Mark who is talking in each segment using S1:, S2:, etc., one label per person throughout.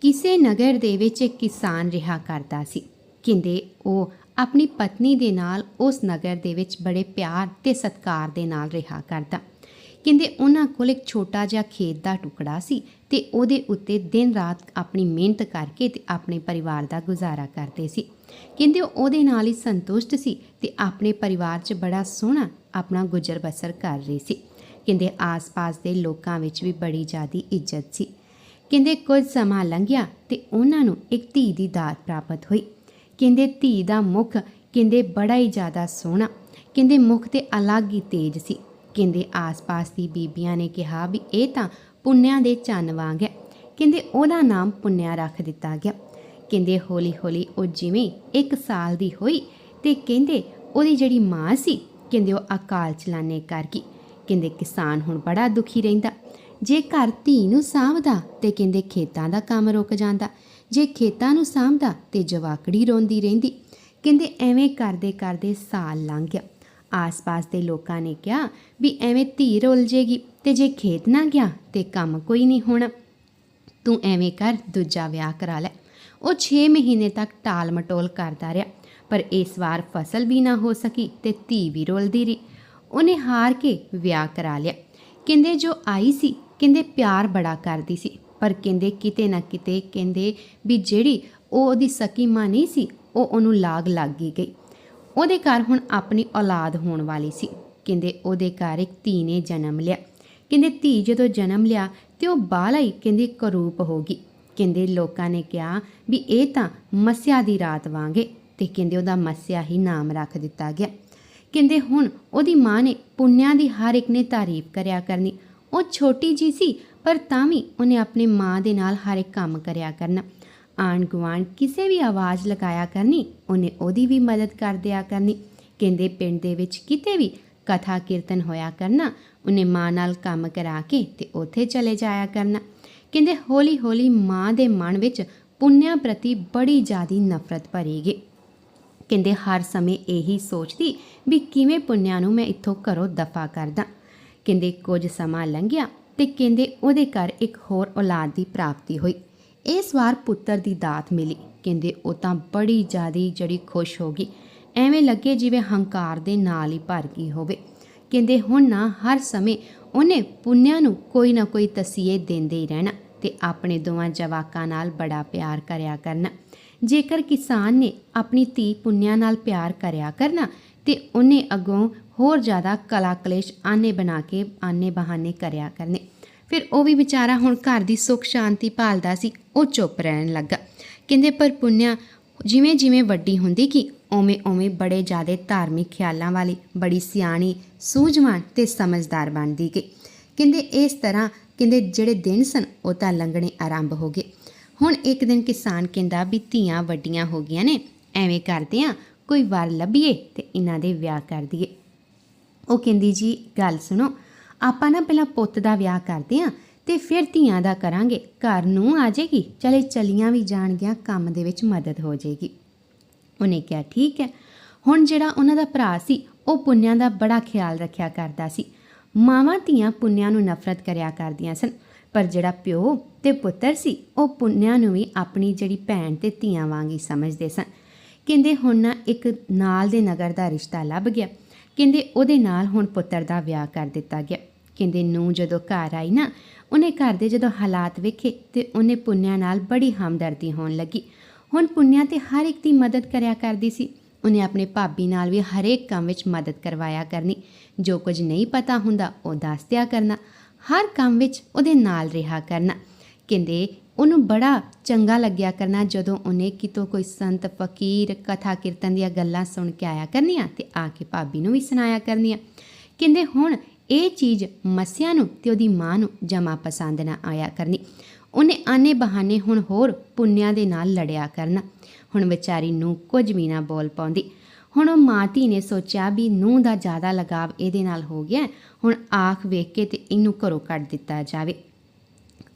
S1: ਕਿਸੇ ਨਗਰ ਦੇ ਵਿੱਚ ਇੱਕ ਕਿਸਾਨ ਰਿਹਾ ਕਰਦਾ ਸੀ। ਕਹਿੰਦੇ ਉਹ ਆਪਣੀ ਪਤਨੀ ਦੇ ਨਾਲ ਉਸ ਨਗਰ ਦੇ ਵਿੱਚ ਬੜੇ ਪਿਆਰ ਤੇ ਸਤਿਕਾਰ ਦੇ ਨਾਲ ਰਿਹਾ ਕਰਦਾ। ਕਹਿੰਦੇ ਉਹਨਾਂ ਕੋਲ ਇੱਕ ਛੋਟਾ ਜਿਹਾ ਖੇਤ ਦਾ ਟੁਕੜਾ ਸੀ ਤੇ ਉਹਦੇ ਉੱਤੇ ਦਿਨ ਰਾਤ ਆਪਣੀ ਮਿਹਨਤ ਕਰਕੇ ਤੇ ਆਪਣੇ ਪਰਿਵਾਰ ਦਾ ਗੁਜ਼ਾਰਾ ਕਰਦੇ ਸੀ। ਕਹਿੰਦੇ ਉਹਦੇ ਨਾਲ ਹੀ ਸੰਤੁਸ਼ਟ ਸੀ ਤੇ ਆਪਣੇ ਪਰਿਵਾਰ 'ਚ ਬੜਾ ਸੋਹਣਾ ਆਪਣਾ ਗੁਜ਼ਰ ਬਸਰ ਕਰ ਰਹੀ ਸੀ। ਕਹਿੰਦੇ ਆਸ-ਪਾਸ ਦੇ ਲੋਕਾਂ ਵਿੱਚ ਵੀ ਬੜੀ ਜ਼ਿਆਦੀ ਇੱਜ਼ਤ ਸੀ। ਕਹਿੰਦੇ, ਕੁਝ ਸਮਾਂ ਲੰਘਿਆ ਤੇ ਉਹਨਾਂ ਨੂੰ ਇੱਕ ਧੀ ਦੀ ਦਾਤ ਪ੍ਰਾਪਤ ਹੋਈ। ਕਹਿੰਦੇ, ਧੀ ਦਾ ਮੁਖ ਕਹਿੰਦੇ, ਬੜਾ ਹੀ ਜ਼ਿਆਦਾ ਸੋਹਣਾ। ਕਹਿੰਦੇ, ਮੁਖ ਤੇ ਅਲੱਗ ਹੀ ਤੇਜ ਸੀ। ਕਹਿੰਦੇ, ਆਸ-ਪਾਸ ਦੀ ਬੀਬੀਆਂ ਨੇ ਕਿਹਾ ਵੀ ਇਹ ਤਾਂ ਪੁੰਨਿਆਂ ਦੇ ਚੰਨ ਵਾਂਗ ਹੈ। ਕਹਿੰਦੇ, ਉਹਦਾ ਨਾਮ ਪੁੰਨਿਆ ਰੱਖ ਦਿੱਤਾ ਗਿਆ। ਕਹਿੰਦੇ, ਹੌਲੀ-ਹੌਲੀ ਉਹ ਜਿਵੇਂ 1 ਸਾਲ ਦੀ ਹੋਈ ਤੇ ਕਹਿੰਦੇ, ਉਹਦੀ ਜਿਹੜੀ ਮਾਂ ਸੀ, ਕਹਿੰਦੇ, ਉਹ ਅਕਾਲ ਚਲਾਣੇ ਕਰ ਗਈ। ਕਹਿੰਦੇ, ਕਿਸਾਨ ਹੁਣ ਬੜਾ ਦੁਖੀ ਰਹਿੰਦਾ। ਜੇ ਘਰ ਧੀ ਨੂੰ ਸਾਂਭਦਾ ਤੇ ਕਹਿੰਦੇ ਖੇਤਾਂ ਦਾ ਕੰਮ ਰੁਕ ਜਾਂਦਾ। ਜੇ ਖੇਤਾਂ ਨੂੰ ਸਾਂਭਦਾ ਤੇ ਜਵਾਕੜੀ ਰੋਂਦੀ ਰਹਿੰਦੀ। ਕਹਿੰਦੇ ਐਵੇਂ ਕਰਦੇ ਕਰਦੇ ਸਾਲ ਲੰਘ ਗਿਆ। ਆਸ-ਪਾਸ ਦੇ ਲੋਕਾਂ ਨੇ ਕਿਹਾ ਵੀ ਐਵੇਂ ਧੀ ਰੁੱਲ ਜੇਗੀ ਤੇ ਜੇ ਖੇਤ ਨਾ ਗਿਆ ਤੇ ਕੰਮ ਕੋਈ ਨਹੀਂ ਹੋਣਾ। ਤੂੰ ਐਵੇਂ ਕਰ, ਦੂਜਾ ਵਿਆਹ ਕਰਾ ਲੈ। ਉਹ 6 ਮਹੀਨੇ ਤੱਕ ਟਾਲ ਮਟੋਲ ਕਰਦਾ ਰਿਹਾ, ਪਰ ਇਸ ਵਾਰ ਫਸਲ ਵੀ ਨਾ ਹੋ ਸਕੀ ਤੇ ਧੀ ਵੀ ਰੁਲਦੀ ਰਹੀ। ਉਹਨੇ ਹਾਰ ਕੇ ਵਿਆਹ ਕਰਾ ਲਿਆ। ਕਹਿੰਦੇ ਜੋ ਆਈ ਸੀ ਕਹਿੰਦੇ ਪਿਆਰ ਬੜਾ ਕਰਦੀ ਸੀ, ਪਰ ਕਹਿੰਦੇ ਕਿਤੇ ਨਾ ਕਿਤੇ ਕਹਿੰਦੇ ਵੀ ਜਿਹੜੀ ਉਹ ਉਹਦੀ ਸਕੀ ਮਾਂ ਨਹੀਂ ਸੀ, ਉਹ ਉਹਨੂੰ ਲਾਗ ਲੱਗ ਗਈ। ਗਈ ਉਹਦੇ ਘਰ ਹੁਣ ਆਪਣੀ ਔਲਾਦ ਹੋਣ ਵਾਲੀ ਸੀ। ਕਹਿੰਦੇ ਉਹਦੇ ਘਰ ਇੱਕ ਧੀ ਨੇ ਜਨਮ ਲਿਆ। ਕਹਿੰਦੇ ਧੀ ਜਦੋਂ ਜਨਮ ਲਿਆ ਤੇ ਉਹ ਬਾਲਾ ਹੀ ਕਹਿੰਦੇ ਕਰੂਪ ਹੋ ਗਈ। ਕਹਿੰਦੇ ਲੋਕਾਂ ਨੇ ਕਿਹਾ ਵੀ ਇਹ ਤਾਂ ਮਸਿਆ ਦੀ ਰਾਤ ਵਾਂਗੇ ਤੇ ਕਹਿੰਦੇ ਉਹਦਾ ਮਸਿਆ ਹੀ ਨਾਮ ਰੱਖ ਦਿੱਤਾ ਗਿਆ। ਕਹਿੰਦੇ ਹੁਣ ਉਹਦੀ ਮਾਂ ਨੇ ਪੁੰਨਿਆਂ ਦੀ ਹਰ ਇੱਕ ਨੇ ਤਾਰੀਫ ਕਰਿਆ ਕਰਨੀ। ਉਹ ਛੋਟੀ ਜੀ ਸੀ, ਪਰ ਤਾਂ ਵੀ ਉਹਨੇ ਆਪਣੇ ਮਾਂ ਦੇ ਨਾਲ ਹਰ ਇੱਕ ਕੰਮ ਕਰਿਆ ਕਰਨਾ। ਆਣ ਗੁਆਂਢ ਕਿਸੇ ਵੀ ਆਵਾਜ਼ ਲਗਾਇਆ ਕਰਨੀ, ਉਹਨੇ ਉਹਦੀ ਵੀ ਮਦਦ ਕਰ ਦਿਆ ਕਰਨੀ। ਕਹਿੰਦੇ ਪਿੰਡ ਦੇ ਵਿੱਚ ਕਿਤੇ ਵੀ ਕਥਾ ਕੀਰਤਨ ਹੋਇਆ ਕਰਨਾ, ਉਹਨੇ ਮਾਂ ਨਾਲ ਕੰਮ ਕਰਾ ਕੇ ਤੇ ਉੱਥੇ ਚਲੇ ਜਾਇਆ ਕਰਨਾ। ਕਹਿੰਦੇ ਹੌਲੀ ਹੌਲੀ ਮਾਂ ਦੇ ਮਨ ਵਿੱਚ ਪੁੰਨਿਆਂ ਪ੍ਰਤੀ ਬੜੀ ਜ਼ਿਆਦੀ ਨਫ਼ਰਤ ਭਰੀ ਗਈ। ਕਹਿੰਦੇ ਹਰ ਸਮੇਂ ਇਹੀ ਸੋਚਦੀ ਵੀ ਕਿਵੇਂ ਪੁੰਨਿਆਂ ਨੂੰ ਮੈਂ ਇੱਥੋਂ ਘਰੋਂ ਦਫਾ ਕਰਦਾ। ਕਹਿੰਦੇ ਕੁਝ ਸਮਾਂ ਲੰਘਿਆ ਤੇ ਕਹਿੰਦੇ ਉਹਦੇ ਘਰ ਇੱਕ ਹੋਰ ਔਲਾਦ ਦੀ ਪ੍ਰਾਪਤੀ ਹੋਈ। ਇਸ ਵਾਰ ਪੁੱਤਰ ਦੀ ਦਾਤ ਮਿਲੀ। ਕਹਿੰਦੇ ਉਹ ਤਾਂ ਬੜੀ ਜ਼ਿਆਦੀ ਜਿਹੜੀ ਖੁਸ਼ ਹੋ ਗਈ। ਐਵੇਂ ਲੱਗੇ ਜਿਵੇਂ ਹੰਕਾਰ ਦੇ ਨਾਲ ਹੀ ਭਰ ਗਈ ਹੋਵੇ। ਕਹਿੰਦੇ ਹੁਣ ਨਾ ਹਰ ਸਮੇਂ ਉਹਨੇ ਪੁੰਨਿਆਂ ਨੂੰ ਕੋਈ ਨਾ ਕੋਈ ਤਸੀਹੇ ਦਿੰਦੇ ਹੀ ਰਹਿਣਾ ਤੇ ਆਪਣੇ ਦੋਵਾਂ ਜਵਾਕਾਂ ਨਾਲ ਬੜਾ ਪਿਆਰ ਕਰਿਆ ਕਰਨਾ। ਜੇਕਰ ਕਿਸਾਨ ਨੇ ਆਪਣੀ ਧੀ ਪੁੰਨਿਆਂ ਨਾਲ ਪਿਆਰ ਕਰਿਆ ਕਰਨਾ ਤੇ ਉਹਨੇ ਅੱਗੋਂ ਹੋਰ ਜ਼ਿਆਦਾ ਕਲਾ ਕਲੇਸ਼ ਆਨੇ ਬਣਾ ਕੇ, ਆਨੇ ਬਹਾਨੇ ਕਰਿਆ ਕਰਨੇ। ਫਿਰ ਉਹ ਵੀ ਵਿਚਾਰਾ ਹੁਣ ਘਰ ਦੀ ਸੁੱਖ ਸ਼ਾਂਤੀ ਭਾਲਦਾ ਸੀ, ਉਹ ਚੁੱਪ ਰਹਿਣ ਲੱਗਾ। ਕਹਿੰਦੇ, ਪਰ ਪੁੰਨਿਆ, ਜਿਵੇਂ ਜਿਵੇਂ ਵੱਡੀ ਹੁੰਦੀ ਕਿ ਓਵੇਂ ਓਵੇਂ ਬੜੇ ਜ਼ਿਆਦੇ ਧਾਰਮਿਕ ਖਿਆਲਾਂ ਵਾਲੀ, ਬੜੀ ਸਿਆਣੀ, ਸੂਝਵਾਨ ਤੇ ਸਮਝਦਾਰ ਬਣਦੀ ਗਈ। ਕਹਿੰਦੇ, ਇਸ ਤਰ੍ਹਾਂ, ਕਹਿੰਦੇ, ਜਿਹੜੇ ਦਿਨ ਸਨ, ਉਹ ਤਾਂ ਲੰਘਣੇ ਆਰੰਭ ਹੋ ਗਏ। ਹੁਣ ਇੱਕ ਦਿਨ ਕਿਸਾਨ ਕਹਿੰਦਾ ਵੀ ਧੀਆਂ ਵੱਡੀਆਂ ਹੋ ਗਈਆਂ ਨੇ, ਐਵੇਂ ਕਰਦੇ ਆ, ਕੋਈ ਵਾਰ ਲੱਭੀਏ ਤੇ ਇਹਨਾਂ ਦੇ ਵਿਆਹ ਕਰ ਦਈਏ। ਉਹ ਕਹਿੰਦੀ, ਜੀ, ਗੱਲ ਸੁਣੋ। ਆਪਾਂ ਨਾ ਪਹਿਲਾਂ ਪੁੱਤ ਦਾ ਵਿਆਹ ਕਰਦੇ ਆ ਤੇ ਫਿਰ ਧੀਆਂ ਦਾ ਕਰਾਂਗੇ। ਘਰ ਨੂੰ ਆ ਜਾਏਗੀ, ਚਲੇ ਚਲੀਆਂ ਵੀ ਜਾਣਗੀਆਂ, ਕੰਮ ਦੇ ਵਿੱਚ ਮਦਦ ਹੋ ਜਾਏਗੀ। ਉਹਨੇ ਕਿਹਾ, ਠੀਕ ਹੈ। ਹੁਣ ਜਿਹੜਾ ਉਹਨਾਂ ਦਾ ਭਰਾ ਸੀ, ਉਹ ਪੁੰਨਿਆਂ ਦਾ ਬੜਾ ਖਿਆਲ ਰੱਖਿਆ ਕਰਦਾ ਸੀ। ਮਾਵਾਂ ਧੀਆਂ ਪੁੰਨਿਆਂ ਨੂੰ ਨਫ਼ਰਤ ਕਰਿਆ ਕਰਦੀਆਂ ਸਨ, ਪਰ ਜਿਹੜਾ ਪਿਓ ਤੇ ਪੁੱਤਰ ਸੀ, ਉਹ ਪੁੰਨਿਆਂ ਨੂੰ ਵੀ ਆਪਣੀ ਜਿਹੜੀ ਭੈਣ ਤੇ ਧੀਆਂ ਵਾਂਗ ਹੀ ਸਮਝਦੇ ਸਨ। ਕਹਿੰਦੇ, ਹੁਣ ਨਾ ਇੱਕ ਨਾਲ ਦੇ ਨਗਰ ਦਾ ਰਿਸ਼ਤਾ ਲੱਭ ਗਿਆ। ਕਹਿੰਦੇ ਉਹਦੇ ਨਾਲ ਹੁਣ ਪੁੱਤਰ ਦਾ ਵਿਆਹ ਕਰ ਦਿੱਤਾ ਗਿਆ। ਕਹਿੰਦੇ ਨੂੰ ਜਦੋਂ ਘਰ ਆਈ ਨਾ, ਉਹਨੇ ਘਰ ਦੇ ਜਦੋਂ ਹਾਲਾਤ ਵੇਖੇ ਤੇ ਉਹਨੇ ਪੁੰਨਿਆਂ ਨਾਲ ਬੜੀ ਹਮਦਰਦੀ ਹੋਣ ਲੱਗੀ। ਹੁਣ ਪੁੰਨਿਆ ਤੇ ਹਰ ਇੱਕ ਦੀ ਮਦਦ ਕਰਿਆ ਕਰਦੀ ਸੀ। ਉਹਨੇ ਆਪਣੇ ਭਾਬੀ ਨਾਲ ਵੀ ਹਰੇਕ ਕੰਮ ਵਿੱਚ ਮਦਦ ਕਰਵਾਇਆ ਕਰਨੀ। ਜੋ ਕੁਝ ਨਹੀਂ ਪਤਾ ਹੁੰਦਾ ਉਹ ਦੱਸ ਦਿਆ ਕਰਨਾ। ਹਰ ਕੰਮ ਵਿੱਚ ਉਹਦੇ ਨਾਲ ਰਿਹਾ ਕਰਨਾ। ਕਹਿੰਦੇ ਉਹਨੂੰ ਬੜਾ ਚੰਗਾ ਲੱਗਿਆ ਕਰਨਾ ਜਦੋਂ ਉਹਨੇ ਕਿਤੋਂ ਕੋਈ ਸੰਤ ਫਕੀਰ, ਕਥਾ ਕੀਰਤਨ ਦੀਆਂ ਗੱਲਾਂ ਸੁਣ ਕੇ ਆਇਆ ਕਰਨੀਆਂ ਤੇ ਆ ਕੇ ਭਾਬੀ ਨੂੰ ਵੀ ਸੁਣਾਇਆ ਕਰਨੀਆਂ। ਕਹਿੰਦੇ ਹੁਣ ਇਹ ਚੀਜ਼ ਮਸਿਆ ਨੂੰ ਤੇ ਉਹਦੀ ਮਾਂ ਨੂੰ ਜਮਾ ਪਸੰਦ ਨਾ ਆਇਆ ਕਰਨੀ। ਉਹਨੇ ਆਨੇ ਬਹਾਨੇ ਹੁਣ ਹੋਰ ਪੁੰਨਿਆਂ ਦੇ ਨਾਲ ਲੜਿਆ ਕਰਨਾ। ਹੁਣ ਵਿਚਾਰੀ ਨੂੰ ਕੁਝ ਵੀ ਨਾ ਬੋਲ ਪਾਉਂਦੀ। ਹੁਣ ਉਹ ਮਾਂ ਧੀ ਨੇ ਸੋਚਿਆ ਵੀ ਨੂੰ ਦਾ ਜ਼ਿਆਦਾ ਲਗਾਵ ਇਹਦੇ ਨਾਲ ਹੋ ਗਿਆ। ਹੁਣ ਆਖ ਵੇਖ ਕੇ ਤੇ ਇਹਨੂੰ ਘਰੋਂ ਕੱਢ ਦਿੱਤਾ ਜਾਵੇ।